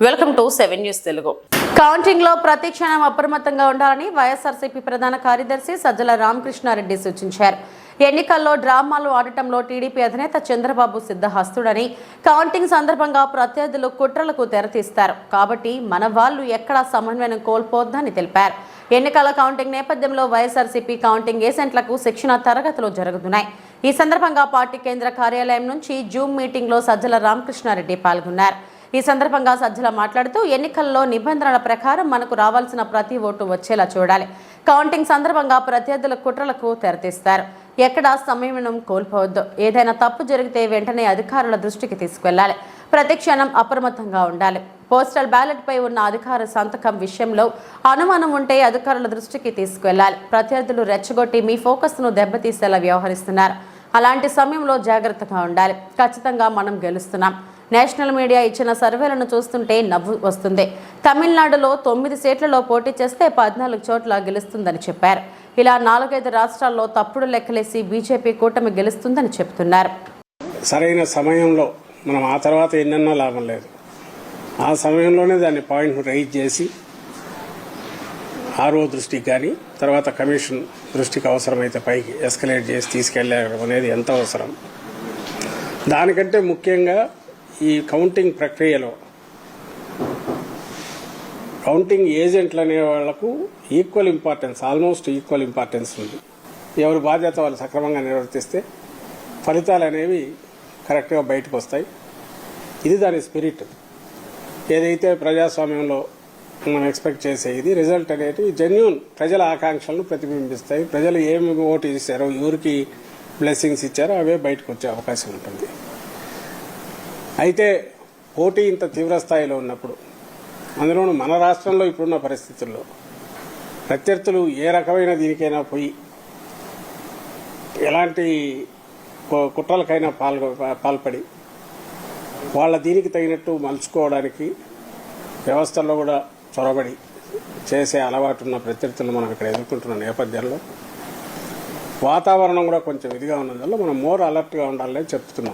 Welcome to seven news Telugu. కౌంటింగ్లో ప్రతి క్షణం అప్రమత్తంగా ఉండాలని వైఎస్ఆర్సీపీ ప్రధాన కార్యదర్శి సజ్జల రామకృష్ణారెడ్డి సూచించారు. ఎన్నికల్లో డ్రామాలు ఆడటంలో టీడీపీ అధినేత చంద్రబాబు సిద్ధహస్తుడని కౌంటింగ్ సందర్భంగా ప్రత్యర్థులు కుట్రలకు తెరతీస్తారు. కాబట్టి మన వాళ్ళు ఎక్కడా సమన్వయం కోల్పోద్దని తెలిపారు. ఎన్నికల కౌంటింగ్ నేపథ్యంలో వైఎస్ఆర్సీపీ కౌంటింగ్ ఏజెంట్లకు శిక్షణ తరగతులు జరుగుతున్నాయి. ఈ సందర్భంగా పార్టీ కేంద్ర కార్యాలయం నుంచి జూమ్ మీటింగ్లో సజ్జల రామకృష్ణారెడ్డి పాల్గొన్నారు. ఈ సందర్భంగా సజ్జల మాట్లాడుతూ ఎన్నికల్లో నిబంధనల ప్రకారం మనకు రావాల్సిన ప్రతి ఓటు వచ్చేలా చూడాలి. కౌంటింగ్ సందర్భంగా ప్రత్యర్థుల కుట్రలకు తెరతీస్తారు. ఎక్కడా సంయమనం కోల్పోవద్దు. ఏదైనా తప్పు జరిగితే వెంటనే అధికారుల దృష్టికి తీసుకెళ్ళాలి. ప్రతి క్షణం అప్రమత్తంగా ఉండాలి. పోస్టల్ బ్యాలెట్ పై ఉన్న అధికార సంతకం విషయంలో అనుమానం ఉంటే అధికారుల దృష్టికి తీసుకెళ్ళాలి. ప్రత్యర్థులు రెచ్చగొట్టి మీ ఫోకస్ను దెబ్బతీసేలా వ్యవహరిస్తున్నారు. అలాంటి సమయంలో జాగ్రత్తగా ఉండాలి. ఖచ్చితంగా మనం గెలుస్తున్నాం. నేషనల్ మీడియా ఇచ్చిన సర్వేలను చూస్తుంటే నవ్వు వస్తుంది. తమిళనాడులో తొమ్మిది సీట్లలో పోటీ చేస్తే పద్నాలుగు చోట్ల గెలుస్తుందని చెప్పారు. ఇలా నాలుగైదు రాష్ట్రాల్లో తప్పుడు లెక్కలేసి బీజేపీ కూటమి గెలుస్తుందని చెబుతున్నారు. సరైన సమయంలో మనం ఆ తర్వాత ఎన్నన్నా లాభం లేదు. ఆ సమయంలోనే దాన్ని పాయింట్ రైజ్ చేసి ఆర్ఓ దృష్టికి కానీ తర్వాత కమిషన్ దృష్టికి అవసరమైతే పైకి ఎస్కలేట్ చేసి తీసుకెళ్ళడం అనేది ఎంత అవసరం? దానికంటే ముఖ్యంగా ఈ కౌంటింగ్ ప్రక్రియలో కౌంటింగ్ ఏజెంట్లు అనే వాళ్ళకు equal importance almost equal importance ఉంది. ఎవరి బాధ్యత వాళ్ళు సక్రమంగా నిర్వర్తిస్తే ఫలితాలు అనేవి కరెక్ట్గా బయటకు వస్తాయి. ఇది దాని స్పిరిట్. ఏదైతే ప్రజాస్వామ్యంలో మనం ఎక్స్పెక్ట్ చేసే ఇది రిజల్ట్ అనేది జెన్యున్ ప్రజల ఆకాంక్షలను ప్రతిబింబిస్తాయి. ప్రజలు ఏమి ఓటు ఇస్తారో ఎవరికి బ్లెస్సింగ్స్ ఇచ్చారో అవే బయటకు వచ్చే అవకాశం ఉంటుంది. అయితే పోటీ ఇంత తీవ్రస్థాయిలో ఉన్నప్పుడు అందులోనూ మన రాష్ట్రంలో ఇప్పుడున్న పరిస్థితుల్లో ప్రత్యర్థులు ఏ రకమైన దీనికైనా పోయి ఎలాంటి కు- కుట్రలకైనా పాల్గొ పాల్పడి వాళ్ళ దీనికి తగినట్టు మలుచుకోవడానికి వ్యవస్థల్లో కూడా చొరబడి చేసే అలవాటు ఉన్న ప్రత్యర్థులు మనం ఇక్కడ ఎదుర్కొంటున్న నేపథ్యంలో వాతావరణం కూడా కొంచెం ఇదిగా ఉన్నందువల్ల మనం మోర్ అలర్ట్గా ఉండాలని చెప్తున్నాం.